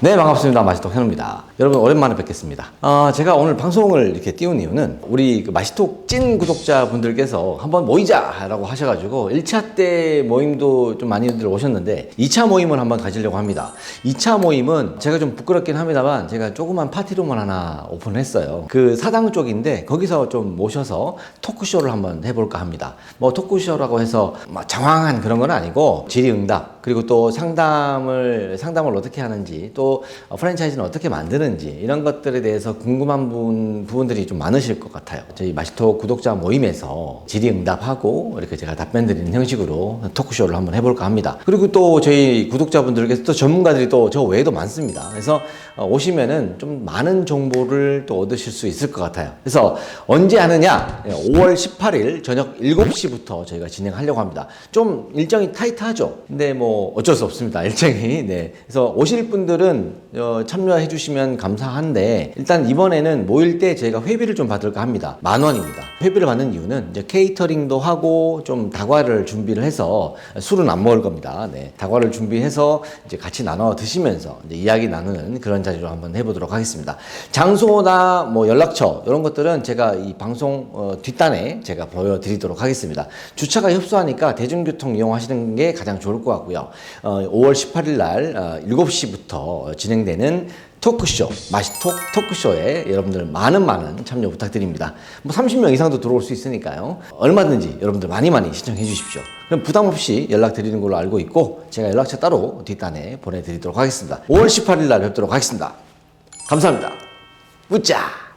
네 반갑습니다. 마시톡 현우입니다. 여러분 오랜만에 뵙겠습니다. 어, 제가 오늘 방송을 이렇게 띄운 이유는 우리 그 마시톡 찐 구독자분들께서 한번 모이자 라고 하셔가지고 1차 때 모임도 좀 많이들 오셨는데 2차 모임을 한번 가지려고 합니다. 2차 모임은 제가 좀 부끄럽긴 합니다만 제가 조그만 파티룸을 하나 오픈했어요. 그 사당 쪽인데 거기서 좀 모셔서 토크쇼를 한번 해볼까 합니다. 뭐 토크쇼라고 해서 막 장황한 그런 건 아니고 질의응답 그리고 또 상담을 상담을 어떻게 하는지 또 프랜차이즈는 어떻게 만드는지 이런 것들에 대해서 궁금한 부분, 부분들이 좀 많으실 것 같아요. 저희 마시토 구독자 모임에서 질의응답하고 이렇게 제가 답변 드리는 형식으로 토크쇼를 한번 해볼까 합니다. 그리고 또 저희 구독자분들께서 또 전문가들이 또 저 외에도 많습니다. 그래서 어, 오시면은 좀 많은 정보를 또 얻으실 수 있을 것 같아요. 그래서 언제 하느냐? 5월 18일 저녁 7시부터 저희가 진행하려고 합니다. 좀 일정이 타이트하죠. 근데 뭐 어쩔 수 없습니다. 일정이. 네. 그래서 오실 분들은 어, 참여해 주시면 감사한데 일단 이번에는 모일 때 저희가 회비를 좀 받을까 합니다. 만 원입니다. 회비를 받는 이유는 이제 케이터링도 하고 좀 다과를 준비를 해서 술은 안 먹을 겁니다. 네. 다과를 준비해서 이제 같이 나눠 드시면서 이야기 나누는 그런 자리로 한번 해보도록 하겠습니다. 장소나 뭐 연락처 이런 것들은 제가 이 방송 어, 뒷단에 제가 보여드리도록 하겠습니다. 주차가 협소하니까 대중교통 이용하시는 게 가장 좋을 것 같고요. 어, 5월 18일 날 어, 7시부터 진행되는 토크쇼, 마시톡 토크쇼에 여러분들 많은 많은 참여 부탁드립니다. 뭐 30명 이상도 들어올 수 있으니까요. 얼마든지 여러분들 많이 많이 신청해 주십시오. 그럼 부담 없이 연락 드리는 걸로 알고 있고 제가 연락처 따로 뒷단에 보내드리도록 하겠습니다. 5월 18일 날 뵙도록 하겠습니다. 감사합니다. 웃자!